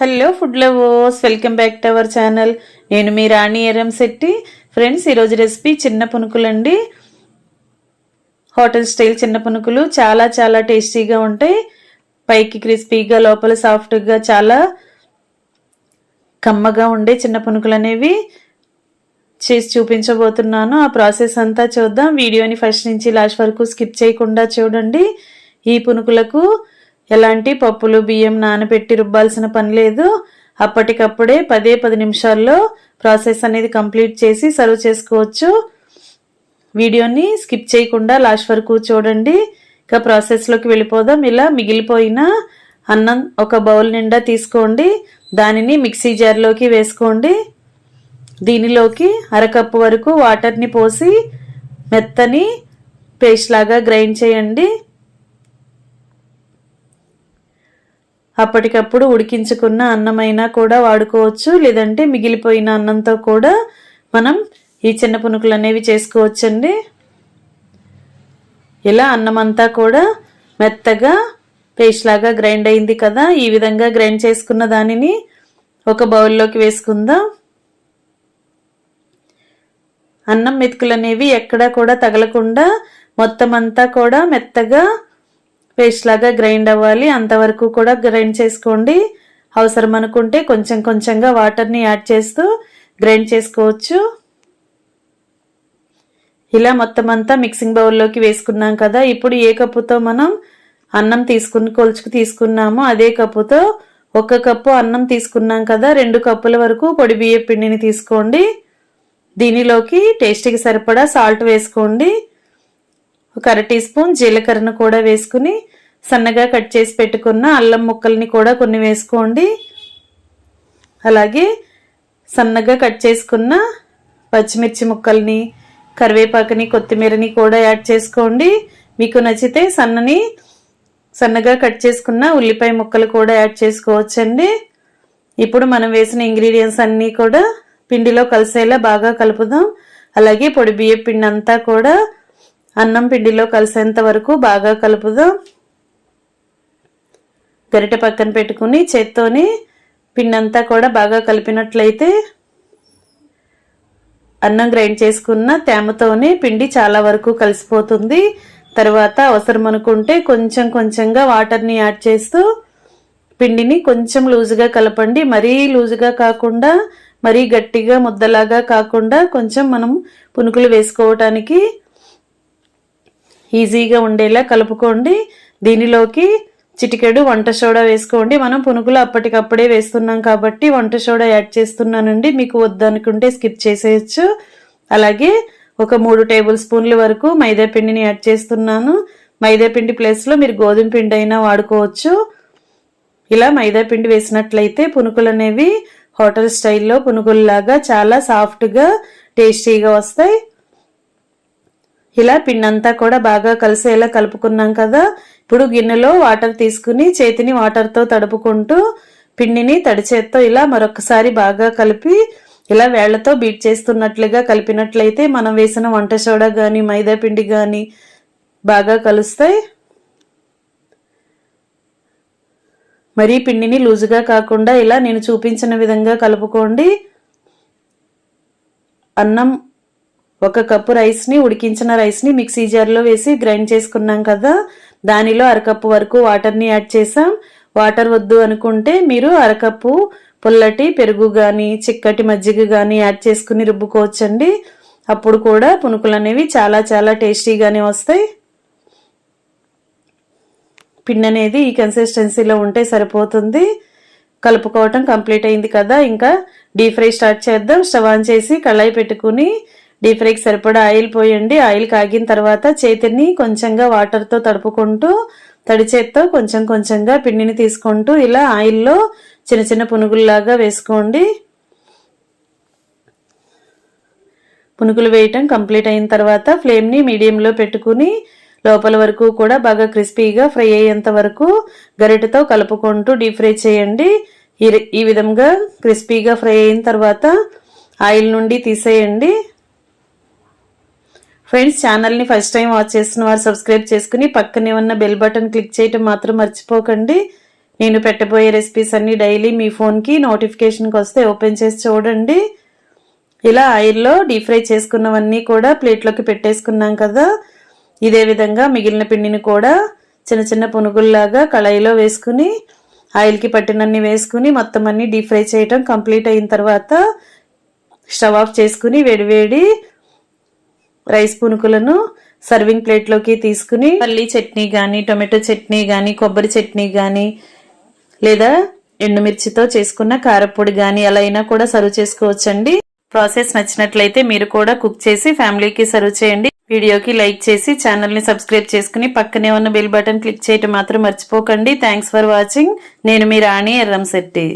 Hello food lovers welcome back to our channel నేను మీ Rani Eram Shetty. Friends ఈరోజు రెసిపీ చిన్న పునుకులండి. హోటల్ స్టైల్ చిన్న పునుకులు. చాలా చాలా టేస్టీగా ఉంటాయి. పైకి క్రిస్పీగా లోపల సాఫ్ట్గా చాలా కమ్మగా ఉండే చిన్న పునుకులు అనేవి చేసి చూపించబోతున్నాను. ఆ ప్రాసెస్ అంతా చూద్దాం. వీడియోని ఫస్ట్ నుంచి లాస్ట్ వరకు స్కిప్ చేయకుండా చూడండి. ఈ పునుకులకు ఎలాంటి పప్పులు బియ్యం నానబెట్టి రుబ్బాల్సిన పని లేదు. అప్పటికప్పుడే పదే పది నిమిషాల్లో ప్రాసెస్ అనేది కంప్లీట్ చేసి సర్వ్ చేసుకోవచ్చు. వీడియోని స్కిప్ చేయకుండా లాస్ట్ వరకు చూడండి. ఇక ప్రాసెస్లోకి వెళ్ళిపోదాం. ఇలా మిగిలిపోయిన అన్నం ఒక బౌల్ నిండా తీసుకోండి. దానిని మిక్సీ జార్లోకి వేసుకోండి. దీనిలోకి అరకప్పు వరకు వాటర్ని పోసి మెత్తని పేస్ట్ లాగా గ్రైండ్ చేయండి. అప్పటికప్పుడు ఉడికించుకున్న అన్నమైనా కూడా వాడుకోవచ్చు లేదంటే మిగిలిపోయిన అన్నంతో కూడా మనం ఈ చిన్న పునుకులు అనేవి చేసుకోవచ్చండి. ఇలా అన్నం అంతా కూడా మెత్తగా పేస్ట్ లాగా గ్రైండ్ అయింది కదా ఈ విధంగా గ్రైండ్ చేసుకున్న దానిని ఒక బౌల్లోకి వేసుకుందాం. అన్నం మెతుకులు అనేవి ఎక్కడా కూడా తగలకుండా మొత్తం అంతా కూడా మెత్తగా పేస్ట్ లాగా గ్రైండ్ అవ్వాలి. అంతవరకు కూడా గ్రైండ్ చేసుకోండి. అవసరం అనుకుంటే కొంచెం కొంచెంగా వాటర్ని యాడ్ చేస్తూ గ్రైండ్ చేసుకోవచ్చు. ఇలా మొత్తం అంతా మిక్సింగ్ బౌల్లోకి వేసుకున్నాం కదా. ఇప్పుడు ఏ కప్పుతో మనం అన్నం తీసుకుని కొలుచుకు తీసుకున్నామో అదే కప్పుతో ఒక కప్పు అన్నం తీసుకున్నాం కదా. రెండు కప్పుల వరకు పొడి బియ్య పిండిని తీసుకోండి. దీనిలోకి టేస్ట్కి సరిపడా సాల్ట్ వేసుకోండి. ఒక అర టీ స్పూన్ జీలకర్రను కూడా వేసుకుని సన్నగా కట్ చేసి పెట్టుకున్న అల్లం ముక్కల్ని కూడా కొన్ని వేసుకోండి. అలాగే సన్నగా కట్ చేసుకున్న పచ్చిమిర్చి ముక్కల్ని కరివేపాకుని కొత్తిమీరని కూడా యాడ్ చేసుకోండి. మీకు నచ్చితే సన్నని సన్నగా కట్ చేసుకున్న ఉల్లిపాయ ముక్కలు కూడా యాడ్ చేసుకోవచ్చండి. ఇప్పుడు మనం వేసిన ఇంగ్రీడియంట్స్ అన్నీ కూడా పిండిలో కలిసేలా బాగా కలుపుదాం. అలాగే పొడి బియ్య పిండి అంతా కూడా అన్నం పిండిలో కలిసేంత వరకు బాగా కలుపుదాం. గరిట పక్కన పెట్టుకుని చేత్తోని పిండి అంతా కూడా బాగా కలిపినట్లయితే అన్నం గ్రైండ్ చేసుకున్న తేమతోనే పిండి చాలా వరకు కలిసిపోతుంది. తర్వాత అవసరం అనుకుంటే కొంచెం కొంచెంగా వాటర్ని యాడ్ చేస్తూ పిండిని కొంచెం లూజుగా కలపండి. మరీ లూజుగా కాకుండా మరీ గట్టిగా ముద్దలాగా కాకుండా కొంచెం మనం పునుకులు వేసుకోవటానికి ఈజీగా ఉండేలా కలుపుకోండి. దీనిలోకి చిటికెడు వంట సోడా వేసుకోండి. మనం పునుకులు అప్పటికప్పుడే వేస్తున్నాం కాబట్టి వంట సోడా యాడ్ చేస్తున్నానండి. మీకు వద్దనుకుంటే స్కిప్ చేసేయచ్చు. అలాగే ఒక మూడు టేబుల్ స్పూన్ల వరకు మైదా పిండిని యాడ్ చేస్తున్నాను. మైదా పిండి ప్లేస్లో మీరు గోధుమ పిండి అయినా వాడుకోవచ్చు. ఇలా మైదా పిండి వేసినట్లయితే పునుకులు అనేవి హోటల్ స్టైల్లో పునుగుల్లాగా చాలా సాఫ్ట్గా టేస్టీగా వస్తాయి. ఇలా పిండంతా కూడా బాగా కలిసేలా కలుపుకున్నాం కదా. ఇప్పుడు గిన్నెలో వాటర్ తీసుకుని చేతిని వాటర్తో తడుపుకుంటూ పిండిని తడిచేత్తో ఇలా మరొకసారి బాగా కలిపి ఇలా వేళ్ళతో బీట్ చేస్తున్నట్లుగా కలిపినట్లయితే మనం వేసిన వంట సోడా కానీ మైదా పిండి కానీ బాగా కలుస్తాయి. మరీ పిండిని లూజుగా కాకుండా ఇలా నేను చూపించిన విధంగా కలుపుకోండి. అన్నం ఒక కప్పు రైస్ని ఉడికించిన రైస్ని మిక్సీ జార్లో వేసి గ్రైండ్ చేసుకున్నాం కదా. దానిలో అరకప్పు వరకు వాటర్ని యాడ్ చేసాం వాటర్ వద్దు అనుకుంటే మీరు అరకప్పు పుల్లటి పెరుగు కానీ చిక్కటి మజ్జిగ కానీ యాడ్ చేసుకుని రుబ్బుకోవచ్చండి. అప్పుడు కూడా పునుకులు అనేవి చాలా చాలా టేస్టీగానే వస్తాయి. పిండి అనేది ఈ కన్సిస్టెన్సీలో ఉంటే సరిపోతుంది. కలుపుకోవటం కంప్లీట్ అయింది కదా. ఇంకా డీప్ ఫ్రై స్టార్ట్ చేద్దాం. స్టవ్ ఆన్ చేసి కళాయి పెట్టుకుని డీప్ ఫ్రైకి సరిపడా ఆయిల్ పోయండి. ఆయిల్ కాగిన తర్వాత చేతిని కొంచెంగా వాటర్తో తడుపుకుంటూ తడి చేత్తో కొంచెం కొంచెంగా పిండిని తీసుకుంటూ ఇలా ఆయిల్లో చిన్న చిన్న పునుగుల్లాగా వేసుకోండి. పునుగులు వేయటం కంప్లీట్ అయిన తర్వాత ఫ్లేమ్ని మీడియంలో పెట్టుకుని లోపల వరకు కూడా బాగా క్రిస్పీగా ఫ్రై అయ్యేంత వరకు గరిటతో కలుపుకుంటూ డీప్ ఫ్రై చేయండి. ఈ విధంగా క్రిస్పీగా ఫ్రై అయిన తర్వాత ఆయిల్ నుండి తీసేయండి. ఫ్రెండ్స్ ఛానల్ని ఫస్ట్ టైం వాచ్ చేస్తున్న వారు సబ్స్క్రైబ్ చేసుకుని పక్కనే ఉన్న బెల్ బటన్ క్లిక్ చేయటం మాత్రం మర్చిపోకండి. నేను పెట్టబోయే రెసిపీస్ అన్నీ డైలీ మీ ఫోన్కి నోటిఫికేషన్కి వస్తే ఓపెన్ చేసి చూడండి. ఇలా ఆయిల్లో డీప్ ఫ్రై చేసుకున్నవన్నీ కూడా ప్లేట్లోకి పెట్టేసుకున్నాం కదా. ఇదే విధంగా మిగిలిన పిండిని కూడా చిన్న చిన్న పునుగుల్లాగా కళాయిలో వేసుకుని ఆయిల్కి పట్టినన్ని వేసుకుని మొత్తం అన్ని డీప్ ఫ్రై చేయటం కంప్లీట్ అయిన తర్వాత స్టవ్ ఆఫ్ చేసుకుని వేడివేడి రైస్ పునుకులను సర్వింగ్ ప్లేట్లోకి తీసుకుని పల్లి చట్నీ కానీ టొమాటో చట్నీ కానీ కొబ్బరి చట్నీ కానీ లేదా ఎండుమిర్చితో చేసుకున్న కారపొడి కానీ అలా అయినా కూడా సర్వ్ చేసుకోవచ్చండి. ప్రాసెస్ నచ్చినట్లయితే మీరు కూడా కుక్ చేసి ఫ్యామిలీకి సర్వ్ చేయండి. వీడియోకి లైక్ చేసి ఛానల్ని సబ్స్క్రైబ్ చేసుకుని పక్కనే ఉన్న బెల్ బటన్ క్లిక్ చేయటం మాత్రం మర్చిపోకండి. థ్యాంక్స్ ఫర్ వాచింగ్ నేను మీ రాణి ఎర్రంశెట్టి